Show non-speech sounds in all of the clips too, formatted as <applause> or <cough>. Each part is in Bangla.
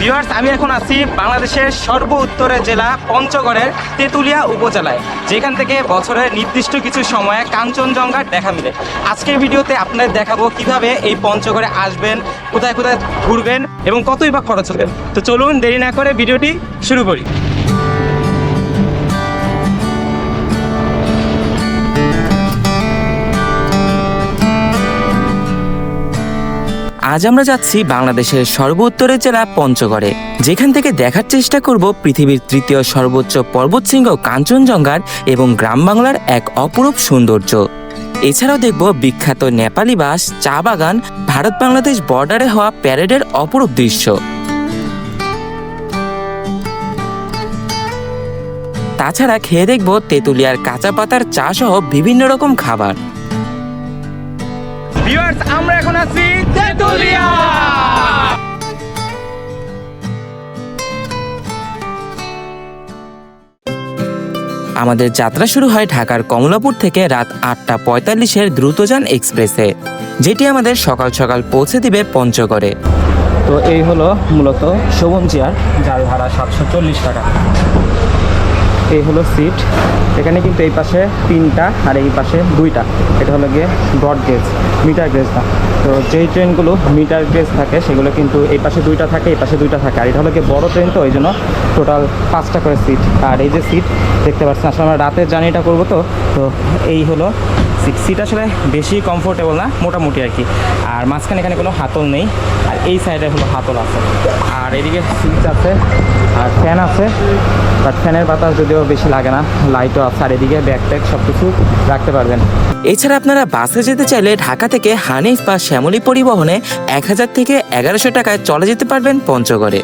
ভিউয়ার্স আমি এখন আছি বাংলাদেশের সর্ব উত্তরের জেলা পঞ্চগড়ের তেঁতুলিয়া উপজেলায়, যেখান থেকে বছরের নির্দিষ্ট কিছু সময়ে কাঞ্চনজঙ্ঘার দেখা মিলে। আজকের ভিডিওতে আপনাদের দেখাবো কীভাবে এই পঞ্চগড়ে আসবেন, কোথায় কোথায় ঘুরবেন এবং কতই বা খরচ হবেন তো চলুন দেরি না করে ভিডিওটি শুরু করি। আজ আমরা যাচ্ছি বাংলাদেশের সর্বোত্তরের জেলা পঞ্চগড়ে। যেখান থেকে দেখার চেষ্টা করব পৃথিবীর তৃতীয় সর্বোচ্চ পর্বতশৃঙ্গ কাঞ্চনজঙ্ঘার এবং গ্রাম বাংলার এক অপরূপ সৌন্দর্য। এছাড়াও দেখব বিখ্যাত নেপালি বাস, চা বাগান, ভারত বাংলাদেশ বর্ডারে হওয়া প্যারেডের অপরূপ দৃশ্য। তাছাড়া খেয়ে দেখব তেঁতুলিয়ার কাঁচা পাতার চা সহ বিভিন্ন রকম খাবার। ভিউয়ার্স আমরা এখন আছি তেঁতুলিয়া। আমাদের যাত্রা শুরু হয় ঢাকার কমলাপুর থেকে রাত আটটা পঁয়তাল্লিশের দ্রুতযান এক্সপ্রেসে যেটি আমাদের সকাল সকাল পৌঁছে দিবে পঞ্চগড়ে। তো এই হলো মূলত শোভন চেয়ার যার ভাড়া সাতশো চল্লিশ টাকা। এই হলো সিট এখানে কিন্তু এই পাশে তিনটা আর এই পাশে দুইটা। এটা হলো গিয়ে ব্রড গেজ মিটার গেজ না তো যেই ট্রেনগুলো মিটার গেজ থাকে, সেগুলো কিন্তু এই পাশে দুইটা থাকে, এই পাশে দুইটা থাকে। আর এটা হলো গিয়ে বড় ট্রেন তো, ওই জন্য টোটাল পাঁচটা করে সিট আর এই যে সিট দেখতে পাচ্ছেন, আসলে আমরা রাতের জার্নিটা করব তো। তো এই হলো সিট আসলে বেশি কমফোর্টেবল না, মোটামুটি আর কি। আর মাঝখানে এখানে কোনো হাতল নেই, আর এই সাইডে হলো হাতল আছে। আর এদিকে সুইচ আছে, আর ফ্যান আছে বাট ফ্যানের বাতাস যদিও বেশি লাগে না লাইটও আছে। আর এদিকে ব্যাগ ট্যাগ সব কিছু রাখতে পারবেন। এছাড়া আপনারা বাসে যেতে চাইলে ঢাকা থেকে হানিফ বা শ্যামলী পরিবহনে এক হাজার থেকে এগারোশো টাকায় চলে যেতে পারবেন পঞ্চগড়ে।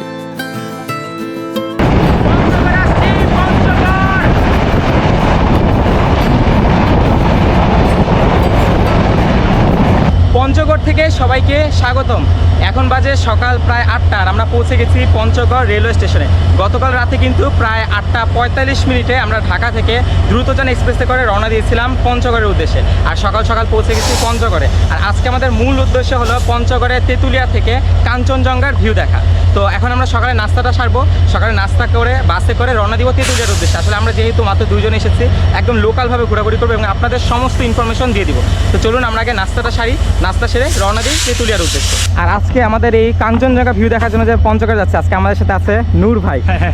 থেকে সবাইকে স্বাগতম। এখন বাজে সকাল প্রায় আটটা আর আমরা পৌঁছে গেছি পঞ্চগড় রেলওয়ে স্টেশনে। গতকাল রাতে কিন্তু প্রায় আটটা পঁয়তাল্লিশ মিনিটে আমরা ঢাকা থেকে দ্রুতযান এক্সপ্রেসে করে রওনা দিয়েছিলাম পঞ্চগড়ের উদ্দেশ্যে। আর সকাল সকাল পৌঁছে গেছি পঞ্চগড়ে। আর আজকে আমাদের মূল উদ্দেশ্য হলো পঞ্চগড়ের তেঁতুলিয়া থেকে কাঞ্চনজঙ্ঘার ভিউ দেখা। তো এখন আমরা সকালে নাস্তাটা সারবো। সকালে নাস্তা করে, বাসে করে রওনা দিব তেঁতুলিয়ার উদ্দেশ্যে। আসলে আমরা যেহেতু মাত্র দুজন এসেছি, একদম লোকালভাবে ঘোরাঘুরি করব এবং আপনাদের সমস্ত ইনফরমেশন দিয়ে দিব। তো চলুন আমরা আগে নাস্তাটা সারি। নাস্তা সেরে রওনা দিই তেঁতুলিয়ার উদ্দেশ্যে। আর আজকে আমাদের এই কাঞ্চনজঙ্ঘা ভিউ দেখার জন্য যে পঞ্চগড় যাচ্ছে আজকে আমাদের সাথে আছে নূর ভাই। আ-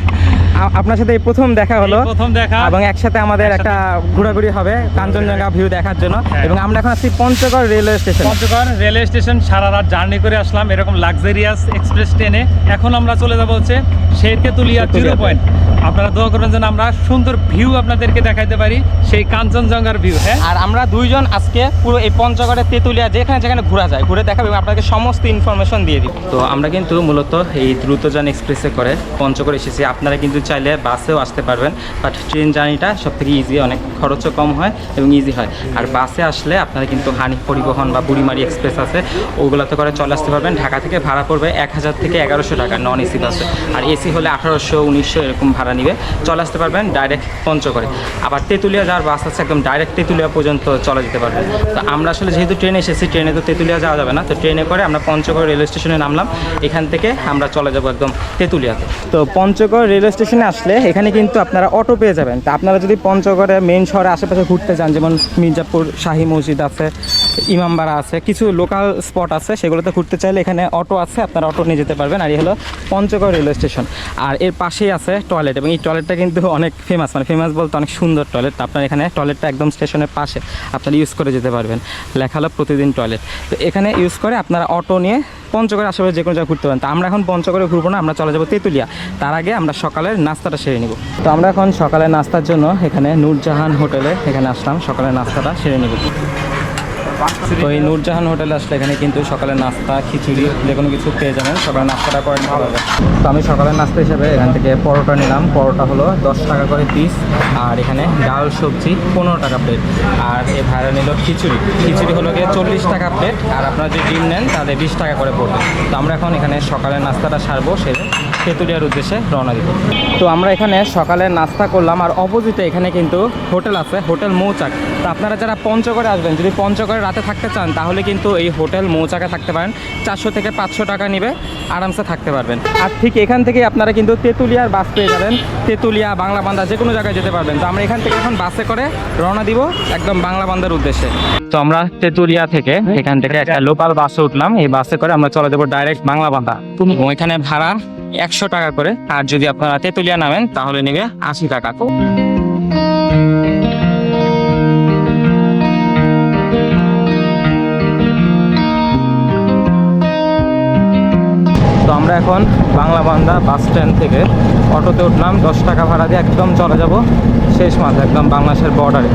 আপনার সাথে এই প্রথম দেখা হলো। প্রথম দেখা। এবং একসাথে আমাদের একটা ঘোরাঘুরি হবে কাঞ্চনজঙ্ঘা ভিউ দেখার জন্য। হ্যাঁ। এবং আমরা এখন আছি Panchagarh railway station. Panchagarh railway station সারা রাত জার্নি করে আসলাম এরকম লাক্সারিয়াস এক্সপ্রেস ট্রেনে। এখন আমরা চলে যাব হচ্ছে শেরকে তুলিয়া জিরো পয়েন্ট। আপনারা দোয়া করবেন যেন আমরা সুন্দর ভিউ আপনাদেরকে দেখাইতে পারি সেই কাঞ্চনজঙ্ঘার ভিউ হ্যাঁ? আর আমরা দুইজন আজকে পুরো এই পঞ্চগড়ের তেঁতুলিয়া যেখানে যেখানে ঘোরা যায় ঘুরে দেখাবো এবং আপনাকে সমস্ত ইনফরমেশন দিয়ে দিব। তো আমরা কিন্তু মূলত এই দ্রুতযান এক্সপ্রেসে করে পঞ্চগড় এসেছি। আপনারা কিন্তু চাইলে বাসেও আসতে পারবেন বাট ট্রেন জার্নিটা সব থেকে ইজি অনেক খরচও কম হয় এবং ইজি হয়। আর বাসে আসলে আপনারা কিন্তু হানি পরিবহন বা বুড়িমারি এক্সপ্রেস আছে ওগুলোতে করে চলে আসতে পারবেন। ঢাকা থেকে ভাড়া পড়বে এক হাজার থেকে এগারোশো টাকা নন এসি বাসে। আর এসি হলে আঠারোশো, উনিশশো এরকম ভাড়া নিবে। চলে আসতে পারবেন ডাইরেক্ট পঞ্চগড়ে আবার তেঁতুলিয়া যাওয়ার বাস আছে, একদম ডাইরেক্ট তেঁতুলিয়া পর্যন্ত চলে যেতে পারবেন। তো আমরা আসলে যেহেতু ট্রেনে এসেছি ট্রেনে তো তেঁতুলিয়া যাওয়া যাবে না, তো ট্রেনে করে আমরা পঞ্চগড় রেলওয়ে স্টেশনে নামলাম। এখান থেকে আমরা চলে যাব একদম তেঁতুলিয়াতে। তো পঞ্চগড় রেলওয়ে স্টেশনে আসলে এখানে কিন্তু আপনারা অটো পেয়ে যাবেন। তা আপনারা যদি পঞ্চগড়ে মেন শহরে, আশেপাশে ঘুরতে যান, যেমন মির্জাপুর, শাহী মসজিদ আছে ইমামবাড়া আছে, কিছু লোকাল স্পট আছে, সেগুলোতে ঘুরতে চাইলে এখানে অটো আছে, আপনারা অটো নিয়ে যেতে পারবেন। আর এই হলো পঞ্চগড় রেলওয়ে স্টেশন আর এর পাশেই আছে টয়লেট এবং এই টয়লেটটা কিন্তু অনেক ফেমাস মানে ফেমাস বলতে অনেক সুন্দর টয়লেট আপনার এখানে টয়লেটটা একদম স্টেশনের পাশে আপনারা ইউজ করে যেতে পারবেন। লেখা হলো প্রতিদিন টয়লেট তো এখানে ইউজ করে আপনারা অটো নিয়ে পঞ্চগড় আশেপাশে যে কোনো জায়গায় ঘুরতে পারেন। তো আমরা এখন পঞ্চগড়ে ঘুরবো না, আমরা চলে যাব তেঁতুলিয়া। তার আগে আমরা সকালের নাস্তাটা সেরে নিব। তো আমরা এখন সকালের নাস্তার জন্য এখানে নূরজাহান হোটেলে এখানে আসলাম। সকালের নাস্তাটা সেরে নিব। তো এই নূরজাহান হোটেলে আসলে এখানে কিন্তু সকালে নাস্তা, খিচুড়ি, যে কোনো কিছু পেয়ে যাবেন। সকালে নাস্তাটা করে ভালো হবে। তো আমি সকালের নাস্তা হিসেবে এখান থেকে পরোটা নিলাম। পরোটা হলো দশ টাকা করে পিস আর এখানে ডাল, সবজি, পনেরো টাকা প্লেট আর এ ভাড়া নিল খিচুড়ি। খিচুড়ি হলো গিয়ে চল্লিশ টাকা প্লেট আর আপনারা যদি ডিম নেন, তাহলে বিশ টাকা করে পড়বে। তো আমরা এখন এখানে সকালের নাস্তাটা সারবো, সেরে তেঁতুলিয়ার উদ্দেশ্যে রওনা দিব। তো আমরা এখানে সকালে নাস্তা করলাম আর অপোজিটে এখানে কিন্তু হোটেল আছে, হোটেল মৌচাক। তো আপনারা যারা পঞ্চগড়ে আসবেন, যদি পঞ্চগড়ে রাতে থাকতে চান, তাহলে কিন্তু এই হোটেল মৌচাকে থাকতে পারেন। চারশো থেকে পাঁচশো টাকা নিবে, আরামসে থাকতে পারবেন। আর ঠিক এখান থেকে আপনারা কিন্তু তেঁতুলিয়ার বাস পেয়ে যাবেন। তেঁতুলিয়া, বাংলা বান্দা যে কোনো জায়গায় যেতে পারবেন। তো আমরা এখান থেকে এখন বাসে করে রওনা দিব একদম বাংলা বান্দার উদ্দেশ্যে। তো আমরা তেঁতুলিয়া থেকে এখান থেকে একটা লোকাল বাসে উঠলাম। এই বাসে করে আমরা চলে যাব ডাইরেক্ট বাংলা বান্দা। এখানে ভাড়া একশো টাকা করে। আর যদি আপনারা তেঁতুলিয়া নামেন, তাহলে নেবে আশি টাকা তো আমরা এখন বাংলা বান্দা বাস স্ট্যান্ড থেকে অটোতে উঠলাম। দশ টাকা ভাড়া দিয়ে একদম চলে যাব। শেষ মাথা একদম বাংলাদেশের বর্ডারে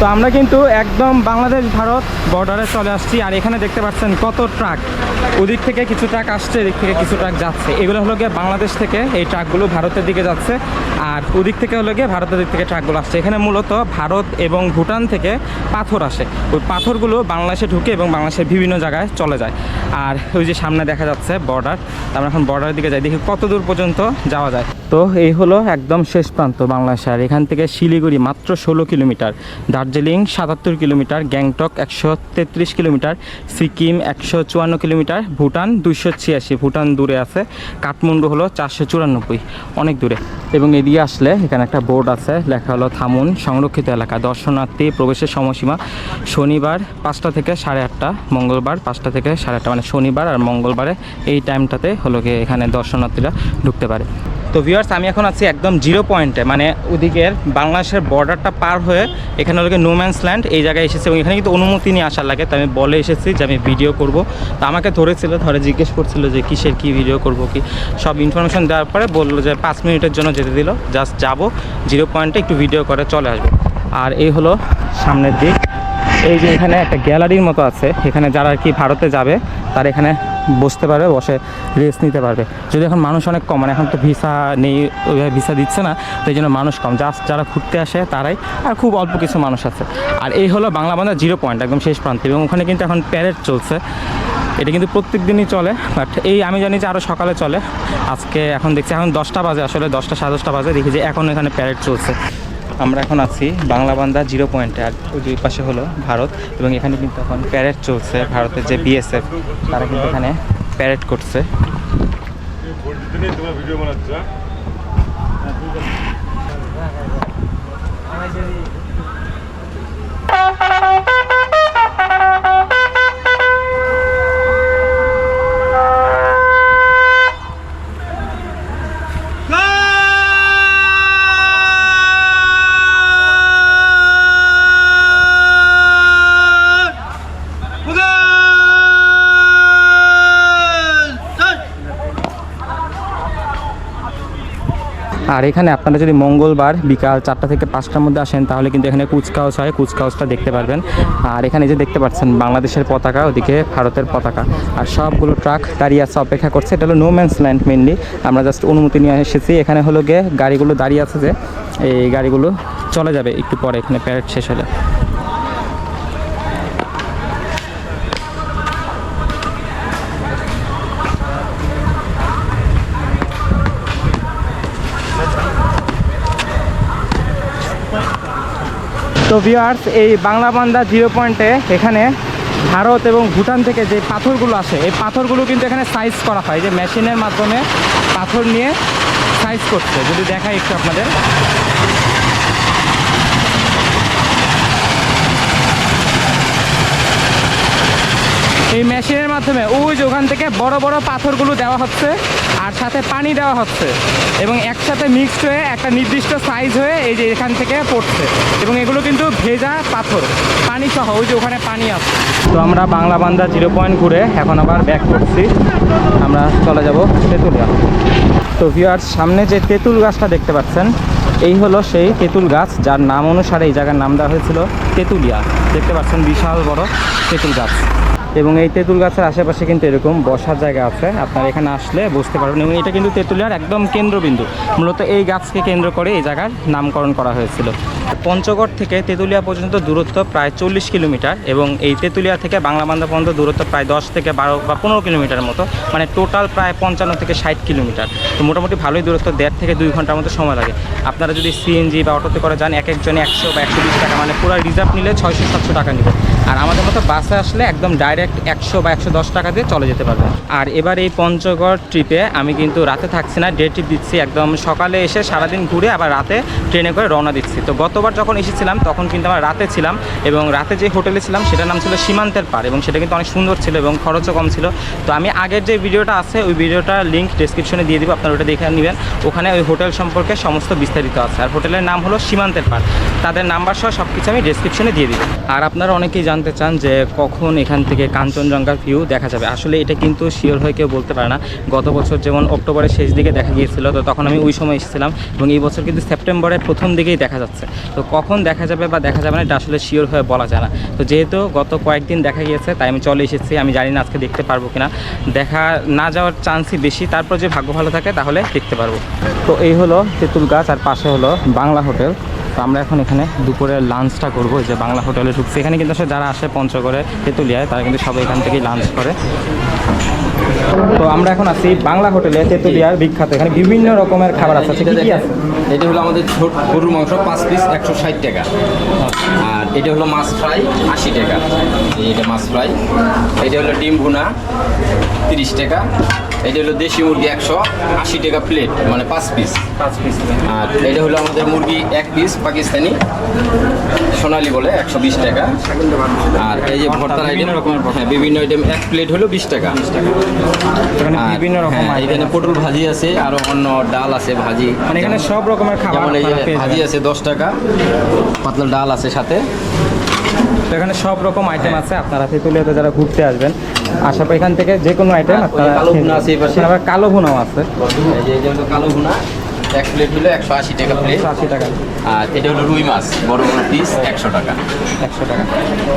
তো আমরা কিন্তু একদম বাংলাদেশ, ভারত বর্ডারে চলে আসছি আর এখানে দেখতে পাচ্ছেন কত ট্রাক ওদিক থেকে কিছু ট্রাক আসছে, এদিক থেকে কিছু ট্রাক যাচ্ছে। এগুলো হলো গিয়ে বাংলাদেশ থেকে এই ট্রাকগুলো ভারতের দিকে যাচ্ছে আর ওদিক থেকে হলো গিয়ে ভারতের দিক থেকে ট্রাকগুলো আসছে। এখানে মূলত ভারত এবং ভুটান থেকে পাথর আসে। ওই পাথরগুলো বাংলাদেশে ঢুকে এবং বাংলাদেশের বিভিন্ন জায়গায় চলে যায়। আর ওই যে সামনে দেখা যাচ্ছে বর্ডার আমরা এখন বর্ডারের দিকে যাই, দেখি কত দূর পর্যন্ত যাওয়া যায়। তো এই হলো একদম শেষ প্রান্ত বাংলাদেশ আর এখান থেকে শিলিগুড়ি মাত্র ষোলো কিলোমিটার, দার্জিলিং সাতাত্তর কিলোমিটার, গ্যাংটক একশো তেত্রিশ কিলোমিটার, সিকিম একশো চুয়ান্ন কিলোমিটার, ভুটান দুইশো ছিয়াশি, ভুটান দূরে আছে, কাঠমান্ডু হলো চারশো চুরানব্বই, অনেক দূরে। এবং এদিকে আসলে এখানে একটা বোর্ড আছে, লেখা হলো থামুন সংরক্ষিত এলাকা। দর্শনার্থী প্রবেশের সময়সীমা শনিবার পাঁচটা থেকে সাড়ে আটটা, মঙ্গলবার পাঁচটা থেকে সাড়ে আটটা মানে শনিবার আর মঙ্গলবারে এই টাইমটাতে হলো গিয়ে এখানে দর্শনার্থীরা ঢুকতে পারে। তো ভিউয়ার্স আমি এখন আছি একদম জিরো পয়েন্টে মানে ওদিকের বাংলাদেশের বর্ডারটা পার হয়ে এখানে গিয়ে নোম্যান্স ল্যান্ড এই জায়গায় এসেছে এবং এখানে কিন্তু অনুমতি নিয়ে আসার লাগে, তো আমি বলে এসেছি যে আমি ভিডিও করব। তো আমাকে ধরেছিল, ধরে জিজ্ঞেস করছিল যে কিসের কি ভিডিও করব কি, সব ইনফরমেশন দেওয়ার পরে বলল যে পাঁচ মিনিটের জন্য যেতে দিল জাস্ট যাব জিরো পয়েন্টে একটু ভিডিও করে চলে আসব। আর এই হলো সামনের দিক, এই যে এখানে একটা গ্যালারির মতো আছে, এখানে যারা আর কি ভারতে যাবে, তারা এখানে বসতে পারবে, বসে রেস্ট নিতে পারবে। যদি এখন মানুষ অনেক কম মানে এখন তো ভিসা নেই, ওইভাবে ভিসা দিচ্ছে না, তো জন্য মানুষ কম। জাস্ট যারা ঘুরতে আসে, তারাই, আর খুব অল্প কিছু মানুষ আছে। আর এই হলো বাংলা বান্ধব জিরো পয়েন্ট একদম শেষ প্রান্তে। এবং ওখানে কিন্তু এখন প্যারেড চলছে। এটা কিন্তু প্রত্যেক দিনই চলে বাট এই আমি জানি যে আরও সকালে চলে। আজকে এখন দেখছি, এখন দশটা বাজে, আসলে দশটা সাড়ে দশটা বাজে। দেখি যে এখন এখানে প্যারেড চলছে। আমরা এখন আছি বাংলা বান্দা জিরো পয়েন্টে, আর দুই পাশে হলো ভারত, এবং এখানে কিন্তু এখন প্যারেড চলছে। ভারতের যে বিএসএফ তারা কিন্তু এখানে প্যারেড করছে। আর এখানে আপনারা যদি মঙ্গলবার বিকাল চারটা থেকে পাঁচটার মধ্যে আসেন, তাহলে কিন্তু এখানে কুচকাওয়াজ হয়, কুচকাওয়াজটা দেখতে পারবেন। আর এখানে যে দেখতে পাচ্ছেন, বাংলাদেশের পতাকা, ওদিকে ভারতের পতাকা। আর সবগুলো ট্রাক দাঁড়িয়ে আছে, অপেক্ষা করছে। এটা হলো নো ম্যান্স ল্যান্ড মেনলি আমরা জাস্ট অনুমতি নিয়ে এসেছি। এখানে হলো গিয়ে গাড়িগুলো দাঁড়িয়ে আছে যে, এই গাড়িগুলো চলে যাবে, একটু পরে এখানে প্যারেড শেষ হলে। তো ভিওয়ার্স এই বাংলা বান্দা জিরো পয়েন্টে এখানে ভারত এবং ভুটান থেকে যে পাথরগুলো আসে, এই পাথরগুলো কিন্তু এখানে সাইজ করা হয়। যে মেশিনের মাধ্যমে পাথর নিয়ে সাইজ করছে। যদি দেখাই একটু আপনাদের। এই মেশিনের মাধ্যমে ওই যে ওখান থেকে বড় বড় পাথরগুলো দেওয়া হচ্ছে। আর সাথে পানি দেওয়া হচ্ছে এবং একসাথে মিক্সড হয়ে একটা নির্দিষ্ট সাইজ হয়ে এই যে এখান থেকে পড়ছে এবং এগুলো কিন্তু ভেজা পাথর, পানি সহ, ওই যে ওখানে পানি আছে। তো আমরা বাংলা বান্দা জিরো পয়েন্ট ঘুরে এখন আবার ব্যাক করছি। আমরা চলে যাব তেঁতুলিয়া। তো ভিউয়ার্স সামনে যে তেঁতুল গাছটা দেখতে পাচ্ছেন, এই হলো সেই তেঁতুল গাছ যার নাম অনুসারে এই জায়গার নাম দেওয়া হয়েছিল তেঁতুলিয়া। দেখতে পাচ্ছেন বিশাল বড় তেঁতুল গাছ। এবং এই তেঁতুল গাছের আশেপাশে কিন্তু এরকম বসার জায়গা আছে। আপনারা এখানে আসলে বসতে পারবেন এবং এটা কিন্তু তেঁতুলিয়ার একদম কেন্দ্রবিন্দু। মূলত এই গাছকে কেন্দ্র করে এই জায়গার নামকরণ করা হয়েছিল। পঞ্চগড় থেকে তেঁতুলিয়া পর্যন্ত দূরত্ব প্রায় চল্লিশ কিলোমিটার এবং এই তেঁতুলিয়া থেকে বাংলা বান্ধা পর্যন্ত দূরত্ব প্রায় দশ থেকে বারো বা পনেরো কিলোমিটার মতো মানে টোটাল প্রায় পঞ্চান্ন থেকে ষাট কিলোমিটার। তো মোটামুটি ভালোই দূরত্ব, দেড় থেকে দুই ঘণ্টার মতো সময় লাগে। আপনারা যদি সিএনজি বা অটোতে করে যান, এক একজনে একশো বা একশো বিশ টাকা মানে পুরো রিজার্ভ নিলে ছয়শো সাতশো টাকা নিবে। আর আমাদের মতো বাসে আসলে একদম ডাইরেক্ট একশো বা একশো দশ টাকা দিয়ে চলে যেতে পারবেন আর এবার এই পঞ্চগড় ট্রিপে আমি কিন্তু রাতে থাকছি না ডে ট্রিপ দিচ্ছি একদম। সকালে এসে সারাদিন ঘুরে আবার রাতে ট্রেনে করে রওনা দিচ্ছি। তো গতবার যখন এসেছিলাম, তখন কিন্তু আমরা রাতে ছিলাম এবং রাতে যে হোটেলে ছিলাম, সেটার নাম ছিল সীমান্তের পার এবং সেটা কিন্তু অনেক সুন্দর ছিল এবং খরচও কম ছিল। তো আমি আগের যে ভিডিওটা আছে, ওই ভিডিওটার লিঙ্ক ডিসক্রিপশনে দিয়ে দিব, আপনারা ওটা দেখে নেবেন। ওখানে ওই হোটেল সম্পর্কে সমস্ত বিস্তারিত আছে। আর হোটেলের নাম হলো সীমান্তের পার তাদের নাম্বার সহ সব কিছু আমি ডিসক্রিপশনে দিয়ে দিব। আর আপনারা অনেকেই জানতে চান যে কখন এখান থেকে কাঞ্চনজঙ্ঘার ভিউ দেখা যাবে। আসলে এটা কিন্তু শিওর হয়ে, কেউ বলতে পারে না। গত বছর যেমন অক্টোবরের শেষ দিকে দেখা গিয়েছিল, তো তখন আমি ওই সময় এসেছিলাম এবং এই বছর কিন্তু সেপ্টেম্বরের প্রথম দিকেই দেখা যাচ্ছে। তো কখন দেখা যাবে বা দেখা যাবে না, এটা আসলে শিওর হয়ে বলা যায় না। তো যেহেতু গত কয়েকদিন দেখা গিয়েছে, তাই আমি চলে এসেছি, আমি জানি না আজকে দেখতে পারব কিনা। দেখা না যাওয়ার চান্সই বেশি, তারপর যে ভাগ্য ভালো থাকে, তাহলে দেখতে পারব। তো এই হলো তেঁতুল গাছ, আর পাশে হলো বাংলা হোটেল। তো আমরা এখন এখানে দুপুরে লাঞ্চটা করব যে বাংলা হোটেলে ঢুকছি। এখানে কিন্তু আসলে যারা আসে পঞ্চগড়ে তেঁতুলিয়ায় তারা কিন্তু সবাই এখান থেকেই লাঞ্চ করে। তো আমরা এখন আছি বাংলা হোটেলে তেঁতুলিয়ার বিখ্যাত। এখানে বিভিন্ন রকমের খাবার আছে। আচ্ছা, কি কি আছে? এটা হলো আমাদের ছোট গরুর মাংস পাঁচ পিস একশো ষাট টাকা। আর এটা হলো মাছ ফ্রাই আশি টাকা। এটা মাছ ফ্রাই। এটা হলো ডিম ভুনা তিরিশ টাকা। এটা হলো দেশি মুরগি একশো আশি টাকা প্লেট মানে পাঁচ পিস পাঁচ পিস আর এটা হলো আমাদের মুরগি এক পিস পাকিস্তানি। সোনালি বলে একশো বিশ টাকা। আর এই যে ভর্তার আইটেম হ্যাঁ বিভিন্ন আইটেম এক প্লেট হলো বিশ টাকা। বিভিন্ন রকম হ্যাঁ, এখানে পটল ভাজি আছে আরও অন্য ডাল আছে ভাজি। মানে এখানে সব রকমের খাবার যেমন এই যে ভাজি আছে দশ টাকা পাতলা ডাল আছে সাথে। তো এখানে সব রকম আইটেম আছে আপনারা তেঁতুলিয়াতে যারা ঘুরতে আসবেন আশা করি এখান থেকে যে কোনো আইটেম আপনারা কালো ভুনা আছে কালো ভুনাও আছে। এই যে- এই যে কালো ভুনা। এক প্লেট হলো একশো আশি টাকা প্লেট আশি টাকা। আর এটা হলো রুই মাছ বড় বড় পিস একশো টাকা। একশো টাকা।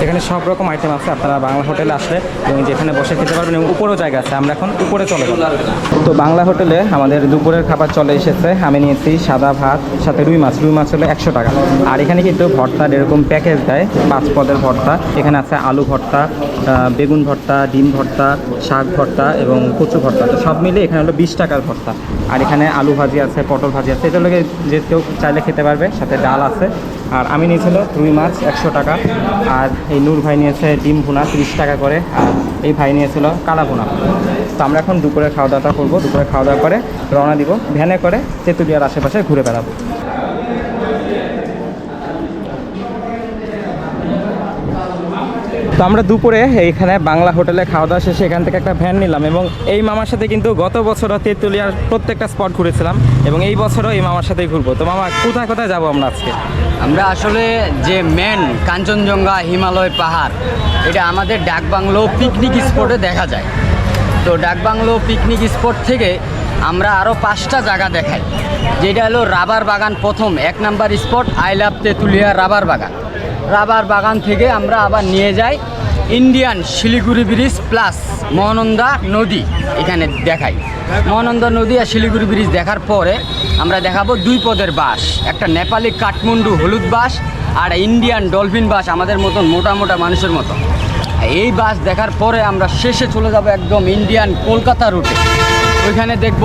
এখানে সব রকম আইটেম আছে আপনারা বাংলা হোটেলে আসলে এবং যেখানে বসে খেতে পারবেন এবং উপরেও জায়গা আছে আমরা এখন উপরে চলে যাব। তো বাংলা হোটেলে আমাদের দুপুরের খাবার চলে এসেছে আমি নিয়েছি সাদা ভাত সাথে রুই মাছ। রুই মাছ হলো একশো টাকা। আর এখানে কিন্তু ভর্তার এরকম প্যাকেজ দেয় পাঁচ পদের ভর্তা। এখানে আছে আলু ভর্তা বেগুন ভর্তা ডিম ভর্তা শাক ভর্তা এবং কচু ভর্তা। তো সব মিলে এখানে হলো বিশ টাকার ভর্তা। আর এখানে আলু ভাজি আছে পটল ভাজি আছে। এটা লোকে যে কেউ চাইলে খেতে পারবে, সাথে ডাল আছে। আর আমি নিয়েছিল রুই মাছ একশো টাকা, আর এই নূর ভাই নিয়েছে ডিম ভুনা তিরিশ টাকা করে, আর এই ভাই নিয়েছিল কালা ভুনা। তো আমরা এখন দুপুরে খাওয়া দাওয়াটা করব। দুপুরে খাওয়া দাওয়া করে রওনা দিব, ভ্যানে করে তেঁতুলিয়ার আশেপাশে ঘুরে বেড়াবো। আমরা দুপুরে এইখানে বাংলা হোটেলে খাওয়া দাওয়া শেষে এখান থেকে একটা ভ্যান নিলাম এবং এই মামার সাথে কিন্তু গত বছরও তেঁতুলিয়ার প্রত্যেকটা স্পট ঘুরেছিলাম এবং এই বছরও এই মামার সাথেই ঘুরবো। তো মামা, কোথায় কোথায় যাব আমরা আজকে? আমরা আসলে যে মেন কাঞ্চনজঙ্ঘা হিমালয় পাহাড়, এটা আমাদের ডাকবাংলো পিকনিক স্পটে দেখা যায়। তো ডাকবাংলো পিকনিক স্পট থেকে আমরা আরও পাঁচটা জায়গা দেখাই, যেটা হলো রাবার বাগান প্রথম, এক number spot I love Tetulia rubber বাগান। রাবার বাগান থেকে আমরা আবার নিয়ে যাই Indian Siliguri bridge plus Mahananda নদী এখানে দেখাই। মহানন্দা নদী আর শিলিগুড়ি ব্রিজ দেখার পরে আমরা দেখাবো দুই পদের বাস, একটা নেপালি কাঠমান্ডু হলুদ বাস আর ইন্ডিয়ান ডলফিন বাস আমাদের মতন মোটা মোটা মানুষের মতো এই বাস দেখার পরে আমরা শেষে চলে যাব একদম ইন্ডিয়ান কলকাতা রুটে। ওইখানে দেখব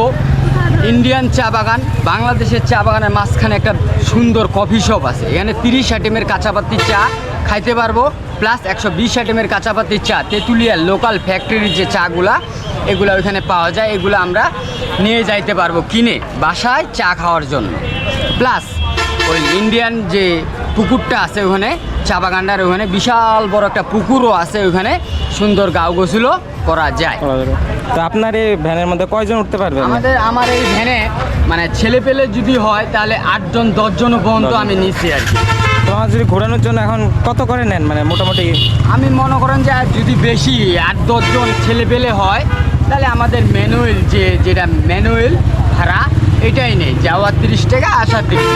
ইন্ডিয়ান চা বাগান, বাংলাদেশের চা বাগানের মাঝখানে একটা সুন্দর কফি শপ আছে। এখানে তিরিশ আইটেমের কাঁচাপাতি চা খাইতে পারব প্লাস একশো বিশ আইটেমের কাঁচাপাতি চা। তেঁতুলিয়ার লোকাল ফ্যাক্টরির যে চাগুলা, এগুলো ওইখানে পাওয়া যায়, এগুলো আমরা নিয়ে যাইতে পারব কিনে বাসায় চা খাওয়ার জন্য। প্লাস ওই ইন্ডিয়ান যে পুকুরটা আছে ওখানে, চা বাগানটার ওখানে বিশাল বড় একটা পুকুরও আছে ওখানে, সুন্দর গাও করা যায়। তো আপনার এই ভ্যানের মধ্যে কয়জন উঠতে পারবে? আমাদের আমার এই ভ্যানে মানে ছেলে পেলে যদি হয় তাহলে আটজন দশজন পর্যন্ত আমি নিচ্ছি আর কি। তোমার যদি ঘোরানোর জন্য এখন কত করে নেন? মানে মোটামুটি আমি মনে করেন যে যদি বেশি আট দশজন ছেলে পেলে হয় তাহলে আমাদের ম্যানুয়েল যে যেটা ম্যানুয়েল ভাড়া এটাই নেই যাওয়ার তিরিশ টাকা আসার তিরিশ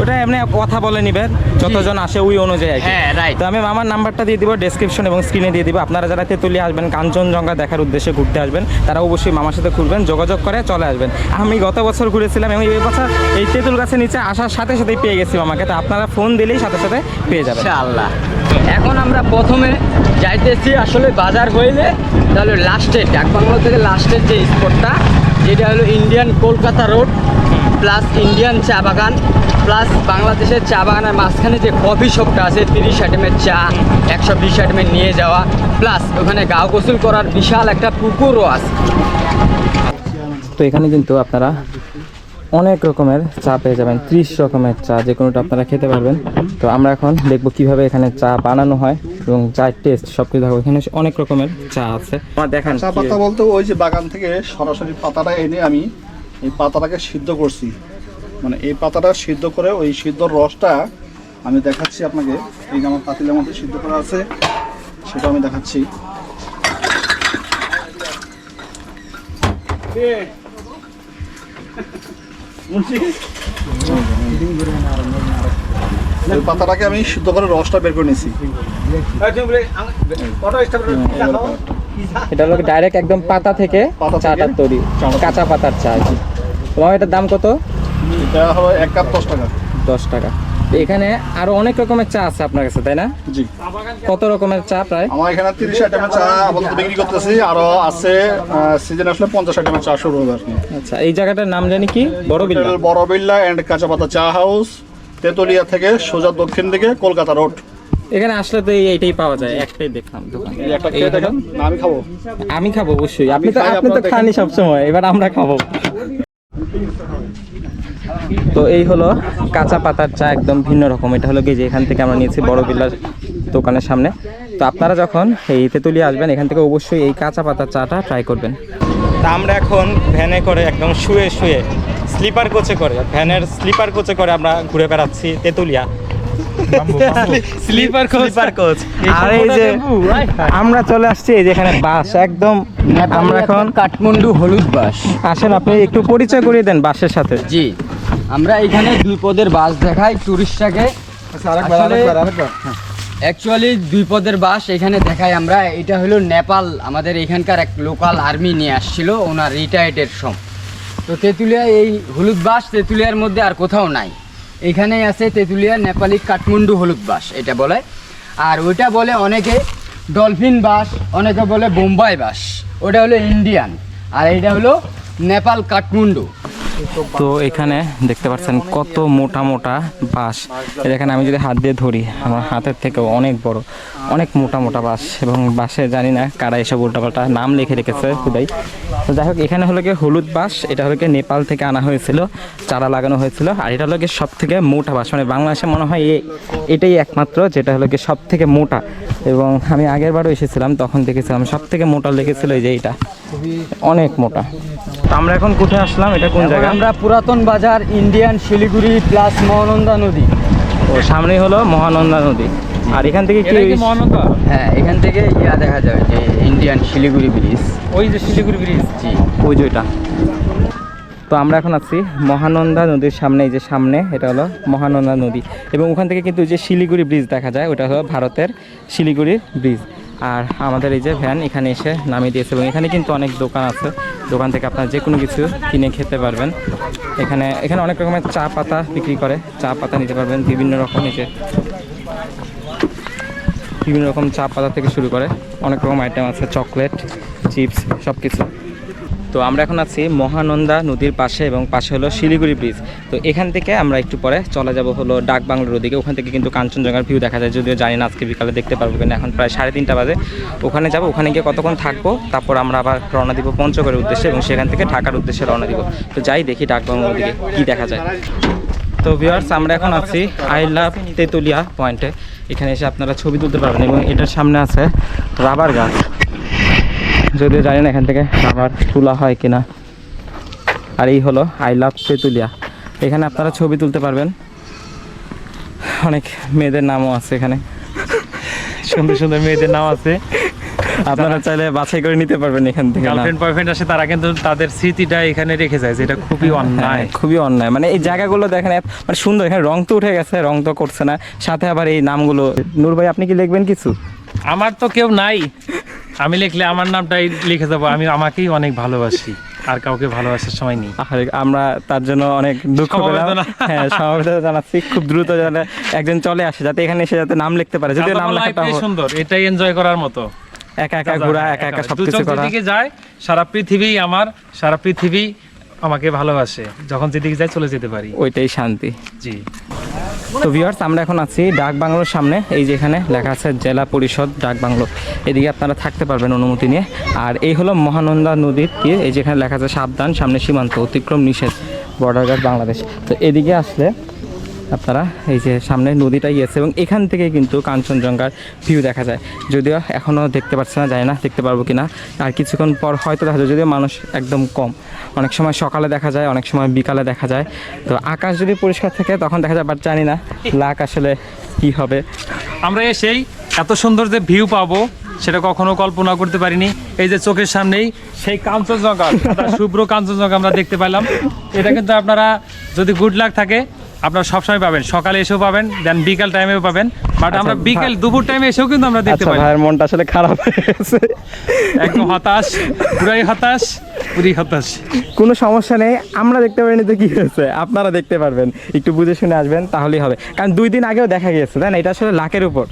ওটা এমনি কথা বলে নিবেন যতজন আসে ওই অনুযায়ী হ্যাঁ, right. তো আমি মামার নাম্বারটা দিয়ে দিব ডেসক্রিপশন এবং স্ক্রিনে দিয়ে দিব। আপনারা যারা তেতুলিয়া আসবেন কাঞ্চনজঙ্ঘা দেখার উদ্দেশ্যে ঘুরতে আসবেন তারা অবশ্যই মামার সাথে ঘুরবেন যোগাযোগ করে চলে আসবেন। আমি গত বছর ঘুরেছিলাম এবং এই বছর এই তেঁতুল গাছের নিচে আসার সাথে সাথেই পেয়ে গেছি মামাকে তো আপনারা ফোন দিলেই সাথে সাথে পেয়ে যাবেন। আল্লাহ এখন আমরা প্রথমে যাইতেছি আসলে বাজার হইলে তাহলে লাস্টে ডাকবাংলো থেকে লাস্টের যে স্পটটা যেটা হলো Indian Kolkata road plus Indian চা বাগান প্লাস বাংলাদেশের চা বাগানের মাঝখানে যে কফি শপটা আছে, তিরিশ আইটেমের চা, একশো বিশ আইটেমের নিয়ে যাওয়া প্লাস ওখানে গাও গোসল করার বিশাল একটা পুকুরও আছে। তো এখানে কিন্তু আপনারা অনেক রকমের চা পেয়ে যাবেন ত্রিশ রকমের চা যে কোনোটা আপনারা খেতে পারবেন। তো আমরা এখন দেখব কীভাবে এখানে চা বানানো হয় এবং চায়ের টেস্ট সব কিছু দেখাবো। এখানে অনেক রকমের চা আছে। আমার দেখান চা পাতা বলতে ওই যে বাগান থেকে সরাসরি পাতাটা এনে আমি এই পাতাটাকে সিদ্ধ করছি। মানে এই পাতাটা সিদ্ধ করে ওই সিদ্ধর রসটা আমি দেখাচ্ছি আপনাকে। এই যে আমার পাতিলের মধ্যে সিদ্ধ করা আছে সেটা আমি দেখাচ্ছি। এই পাতাটাকে আমি সিদ্ধ করে রসটা বের করে নিয়েছি। এটা হলো ডাইরেক্ট একদম পাতা থেকে পাতা থেকে? চাটা তৈরি কাঁচা পাতার চা। তোমার এটার দাম কত? এটা হলো এক কাপ দশ টাকা। দশ টাকা। এখানে আরও অনেক রকমের চা আছে আপনার কাছে তাই না? জি। কত রকমের চা প্রায়? আমার এখানে তিরিশ আইটেমের চা আপাতত বিক্রি করতেছি আরও আছে সিজন আসলে পঞ্চাশ আইটেমের চা শুরু হবে আচ্ছা এই জায়গাটার নাম জানি কি? বড় বিল্লা বড় বিল্লা অ্যান্ড কাঁচাপাতা চা হাউস তেতুলিয়া থেকে সোজা দক্ষিণ দিকে কলকাতা রোড এখানে আসলে তো এইটাই পাওয়া যায় একটাই দেখলাম দোকান। আমি খাব। আমি খাব অবশ্যই। আপনি তো আপনি তো খানি সবসময় এবার আমরা খাব। তো এই হলো কাঁচা পাতার চা, একদম ভিন্ন রকম। এটা হলো কি যে এখান থেকে আমরা নিয়েছি বড় বিল্লার দোকানের সামনে। তো আপনারা যখন এই তেঁতুলিয়া আসবেন, এখান থেকে অবশ্যই এই কাঁচা পাতার চাটা ট্রাই করবেন। তা আমরা এখন ভ্যানে করে একদম শুয়ে শুয়ে স্লিপার কোচে করে, ভ্যানের স্লিপার কোচে করে আমরা ঘুরে বেড়াচ্ছি Tetulia. Sleeper coach sleeper coach আর এই যে আমরা চলে আসছি এই যে এখানে বাস একদম আমরা এখন কাঠমান্ডু হলুদ বাস। আসেন আপনি একটু পরিচয় করিয়ে দেন বাসের সাথে। জি আমরা এখানে দুই পদের বাস দেখাই টুরিস্টটাকে অ্যাকচুয়ালি দুই পদের বাস এখানে দেখাই আমরা। এটা হলো নেপাল আমাদের এখানকার এক লোকাল আর্মি নিয়ে আসছিল ওনার রিটায়ার্ডের সম। তো তেঁতুলিয়া এই হলুদ বাস তেঁতুলিয়ার মধ্যে আর কোথাও নাই। এখানেই আছে তেঁতুলিয়া নেপালি কাঠমান্ডু হলুদ বাস এটা বলে। আর ওইটা বলে অনেকে ডলফিন বাস অনেকে বলে বোম্বাই বাস ওটা হলো ইন্ডিয়ান, আর এটা হলো নেপাল কাঠমান্ডু। তো এখানে দেখতে পাচ্ছেন কত মোটা মোটা বাঁশ। এখানে আমি যদি হাত দিয়ে ধরি, আমার হাতের থেকেও অনেক বড়, অনেক মোটা মোটা বাঁশ এবং বাঁশে জানি না কারা এসব উল্টাপাল্টা নাম লিখে রেখেছে খুদাই। তো যাই হোক, এখানে হলো গিয়ে হলুদ বাঁশ, এটা হলো গিয়ে নেপাল থেকে আনা হয়েছিল, চারা লাগানো হয়েছিল, আর এটা হলো গিয়ে সব থেকে মোটা বাঁশ। মানে বাংলাদেশে মনে হয় এটাই একমাত্র যেটা হলো গিয়ে সব থেকে মোটা। এবং আমি আগের বারও এসেছিলাম, তখন দেখেছিলাম সব থেকে মোটা লেগেছিল এই যে এইটা অনেক মোটা। তো আমরা এখন কোথায় আসলাম? এটা কোন জায়গা? আমরা পুরাতন বাজার ইন্ডিয়ান শিলিগুড়ি প্লাস মহানন্দা নদী। ও সামনেই হলো মহানন্দা নদী। আর এখান থেকে কি মহানন্দা? হ্যাঁ এখান থেকে ইয়া দেখা যায় যে ইন্ডিয়ান শিলিগুড়ি ব্রিজ ওই যে শিলিগুড়ি ব্রিজ জি। ওই যে ওইটা। তো আমরা এখন আছি মহানন্দা নদীর সামনে এই যে সামনে এটা হলো মহানন্দা নদী। এবং ওখান থেকে কিন্তু যে শিলিগুড়ি ব্রিজ দেখা যায় ওটা হলো ভারতের শিলিগুড়ি ব্রিজ আর আমাদের এই যে ভ্যান, এখানে এসে নামিয়ে দিয়েছে এবং এখানে কিন্তু অনেক দোকান আছে। দোকান থেকে আপনারা যে কোনো কিছু কিনে খেতে পারবেন। এখানে এখানে অনেক রকমের চা পাতা বিক্রি করে। চা পাতা নিতে পারবেন, বিভিন্ন রকম এই যে বিভিন্ন রকম চা পাতা থেকে শুরু করে। অনেক রকম আইটেম আছে, চকলেট, চিপস সব কিছু তো আমরা এখন আছি মহানন্দা নদীর পাশে এবং পাশে হলো শিলিগুড়ি ব্রিজ। তো এখান থেকে আমরা একটু পরে চলে যাব হলো ডাক বাংলোর ওদিকে। ওখান থেকে কিন্তু কাঞ্চনজঙ্ঘার ভিউ দেখা যায়, যদিও জানি না আজকে বিকালে দেখতে পারব কিনা। এখন প্রায় সাড়ে তিনটা বাজে। ওখানে যাব, ওখানে গিয়ে কতক্ষণ থাকব, তারপর আমরা আবার রওনা দিব পঞ্চগড়ের উদ্দেশ্যে এবং সেখান থেকে ঢাকার উদ্দেশ্যে রওনা দিব। তো যাই দেখি ডাক বাংলোর দিকে কী দেখা যায়। তো ভিউয়ার্স আমরা এখন আছি আই লাভ তেতুলিয়া পয়েন্টে। এখানে এসে আপনারা ছবি তুলতে পারবেন এবং এটার সামনে আছে রাবার গাছ। যদিও জানি না এখান থেকে রাবার তোলা হয় কিনা। আর এই হলো আই লাভ তেতুলিয়া। এখানে আপনারা ছবি তুলতে পারবেন। অনেক মেয়েদের নামও আছে এখানে। সুন্দর সুন্দর মেয়েদের নাম আছে। আপনারা চাইলে বাছাই করে নিতে পারবেন এখান থেকে। গার্লফ্রেন্ড বয়ফ্রেন্ড আসে তারা কিন্তু তাদের স্মৃতিটা এখানে রেখে যায় যেটা খুবই হ্যাঁ, অন্যায়। খুবই অন্যায়। মানে এই জায়গাগুলো দেখেন মানে সুন্দর এখানে রং তো উঠে গেছে রং তো করছে না। সাথে আবার এই নামগুলো। নূর ভাই আপনি কি লিখবেন কিছু? আমার তো কেউ নাই। আমি লিখলে আমার নামটাই লিখে দেবো। আমি আমাকেই অনেক ভালোবাসি আর কাউকে ভালোবাসার সময় নেই। আমরা তার জন্য অনেক দুঃখ পেলাম। হ্যাঁ সমবেদনা জানাচ্ছি। খুব দ্রুত যেন একজন চলে আসে যাতে এখানে এসে যাতে নাম লিখতে পারে। যদি নাম লেখাটা সুন্দর এটাই এনজয় করার মতো। একা একা ঘোরা একা একা সব সবকিছু করা। যায় সারা পৃথিবী আমার সারা পৃথিবী আমাকে ভালোবাসে যখন যেদিকে যায় চলে যেতে পারি। ওইটাই শান্তি। জি। তো ভিউয়ার্স আমরা এখন আছি ডাক বাংলোর সামনে এই যে এখানে লেখা আছে জেলা পরিষদ ডাক বাংলো। এদিকে আপনারা থাকতে পারবেন অনুমতি নিয়ে। আর এই হলো মহানন্দা নদীর কি এই যেখানে লেখা আছে সাবধান সামনে সীমান্ত অতিক্রম নিষেধ বর্ডার গার্ড বাংলাদেশ। তো এদিকে আসলে আপনারা এই যে সামনে নদীটাই আছে এবং এখান থেকে কিন্তু কাঞ্চনজঙ্ঘার ভিউ দেখা যায়। যদিও এখনও দেখতে পাচ্ছি না যায় না দেখতে পারব কিনা। আর কিছুক্ষণ পর হয়তো দেখা যায় যদিও মানুষ একদম কম। অনেক সময় সকালে দেখা যায়, অনেক সময় বিকালে দেখা যায়। তো আকাশ যদি পরিষ্কার থাকে তখন দেখা যায় বাট জানি না লাখ আসলে কি হবে। আমরা এসেই এত সুন্দর যে ভিউ পাবো, সেটা কখনো কল্পনা করতে পারিনি। এই যে চোখের সামনেই সেই কাঞ্চনজঙ্ঘা <laughs> শুভ্র কাঞ্চনজঙ্ঘা আমরা দেখতে পেলাম। এটা কিন্তু আপনারা যদি গুড লাক থাকে আপনারা সবসময় পাবেন। সকালে এসেও পাবেন দেন বিকাল টাইমেও পাবেন। বাট আমরা আচ্ছা, বিকেল দুপুর টাইমে এসেও কিন্তু আমরা দেখতে আচ্ছা পাই ভাইয়ের মনটা আসলে খারাপ হয়ে গেছে। একদম হতাশ পুরাই হতাশ পুরি হতাশ। কোনো সমস্যা নেই আমরা দেখতে পারিনি তো কি হয়েছে। আপনারা দেখতে পারবেন। একটু বুঝে শুনে আসবেন তাহলেই হবে। কারণ দুই দিন আগেও দেখা গিয়েছে তাই না এটা আসলে লাখের উপর।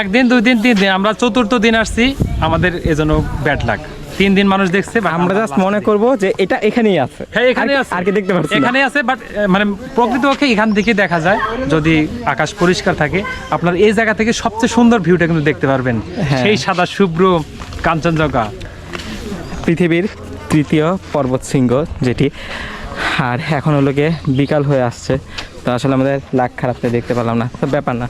একদিন দুই দিন তিন দিন। আমরা চতুর্থ দিন আসছি আমাদের এজন্য ব্যাড লাগ তিন দিন মানুষ দেখছে আমরা জাস্ট মনে করব যে এটা এখানেই আছে। হ্যাঁ এখানে আছে। আর কি দেখতে পাচ্ছি না। এখানে আছে বাট মানে প্রকৃতপক্ষে এখান থেকে দেখা যায় যদি আকাশ পরিষ্কার থাকে আপনার এই জায়গা থেকে সবচেয়ে সুন্দর ভিউটা কিন্তু দেখতে পারবেন। হ্যাঁ। সেই সাদা শুভ্র কাঞ্চনজঙ্ঘা। পৃথিবীর তৃতীয় পর্বত শৃঙ্গ যেটি আর এখন হলো গিয়ে বিকাল হয়ে আসছে। তো আসলে আমাদের লাখ খারাপটা দেখতে পেলাম না তো ব্যাপার না।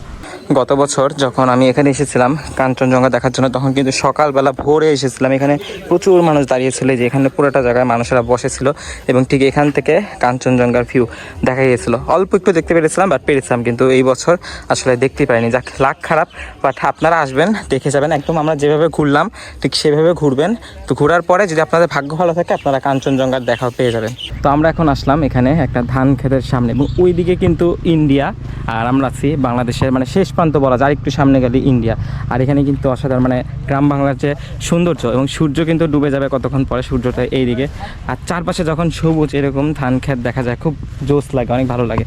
গত বছর যখন আমি এখানে এসেছিলাম কাঞ্চনজঙ্ঘা দেখার জন্য, তখন কিন্তু সকালবেলা ভোরে এসেছিলাম। এখানে প্রচুর মানুষ দাঁড়িয়েছিল যে এখানে পুরোটা জায়গায় মানুষেরা বসেছিল এবং ঠিক এখান থেকে কাঞ্চনজঙ্ঘার ভিউ দেখা গিয়েছিল। অল্প একটু দেখতে পেরেছিলাম বাট পেরেছিলাম, কিন্তু এই বছর আসলে দেখতে পাইনি যাক লাখ খারাপ বাট আপনারা আসবেন, দেখে যাবেন। একদম আমরা যেভাবে ঘুরলাম, ঠিক সেভাবে ঘুরবেন। তো ঘোরার পরে যদি আপনাদের ভাগ্য ভালো থাকে, আপনারা কাঞ্চনজঙ্ঘার দেখাও পেয়ে যাবেন। তো আমরা এখন আসলাম এখানে একটা ধান ক্ষেতের সামনে এবং ওইদিকে কিন্তু ইন্ডিয়া, আর আমরা আছি বাংলাদেশের মানে শেষ প্রান্ত বলা যায় একটু সামনে গেলে ইন্ডিয়া। আর এখানে কিন্তু অসাধারণ মানে গ্রাম বাংলার যে সৌন্দর্য এবং সূর্য কিন্তু ডুবে যাবে কতক্ষণ পরে সূর্যটা এইদিকে। আর চারপাশে যখন সবুজ এরকম ধান ক্ষেত দেখা যায়, খুব জোস লাগে, অনেক ভালো লাগে।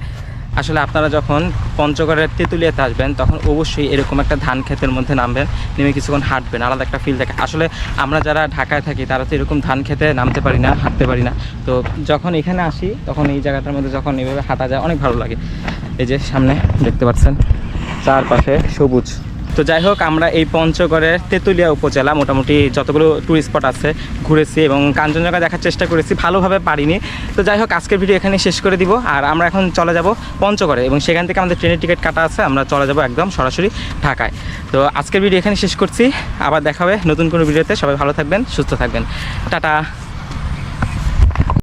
আসলে আপনারা যখন পঞ্চগড়ের তেঁতুলিয়াতে আসবেন, তখন অবশ্যই এরকম একটা ধান ক্ষেতের মধ্যে নামবেন, নেমে কিছুক্ষণ হাঁটবেন, আলাদা একটা ফিল থাকে আসলে আমরা যারা ঢাকায় থাকি, তারা তো এরকম ধান খেতে নামতে পারি না, হাঁটতে পারি না। তো যখন এখানে আসি, তখন এই জায়গাটার মধ্যে যখন এইভাবে হাঁটা যায়, অনেক ভালো লাগে। এই যে সামনে, দেখতে পাচ্ছেন? চারপাশে সবুজ। তো যাই হোক, আমরা এই পঞ্চগড়ের তেঁতুলিয়া উপজেলা মোটামুটি যতগুলো ট্যুরিস্ট স্পট আছে ঘুরেছি এবং কাঞ্চনজঙ্ঘা দেখার চেষ্টা করেছি, ভালোভাবে পারিনি। তো যাই হোক, আজকের ভিডিও এখানে শেষ করে দিব। আর আমরা এখন চলে যাব পঞ্চগড়ে এবং সেখান থেকে আমাদের ট্রেনের টিকিট কাটা আছে, আমরা চলে যাব একদম সরাসরি ঢাকায়। তো আজকের ভিডিও এখানে শেষ করছি। আবার দেখা হবে নতুন কোনো ভিডিওতে সবাই ভালো থাকবেন, সুস্থ থাকবেন। টাটা।